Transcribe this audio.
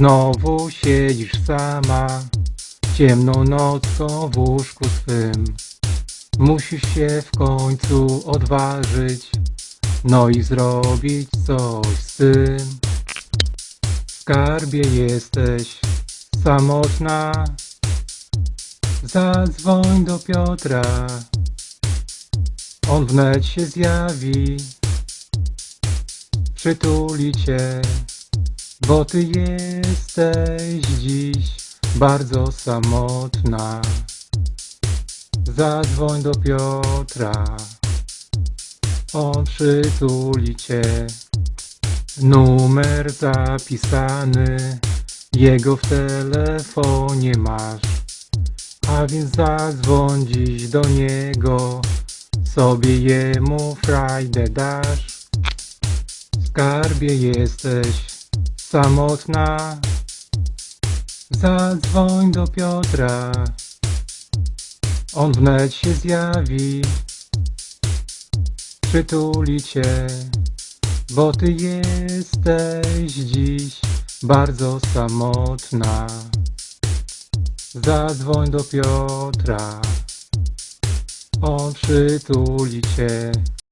Znowu siedzisz sama, ciemną nocą w łóżku swym. Musisz się w końcu odważyć, no i zrobić coś z tym. Skarbie jesteś samotna, zadzwoń do Piotra, on wnet się zjawi, przytuli cię, bo ty jesteś dziś bardzo samotna. Zadzwoń do Piotra, on przytuli cię. Numer zapisany, jego w telefonie masz, a więc zadzwoń dziś do niego, sobie jemu frajdę dasz. Skarbie jesteś samotna, zadzwoń do Piotra, on wnet się zjawi, przytuli cię, bo ty jesteś dziś bardzo samotna. Zadzwoń do Piotra, on przytuli cię.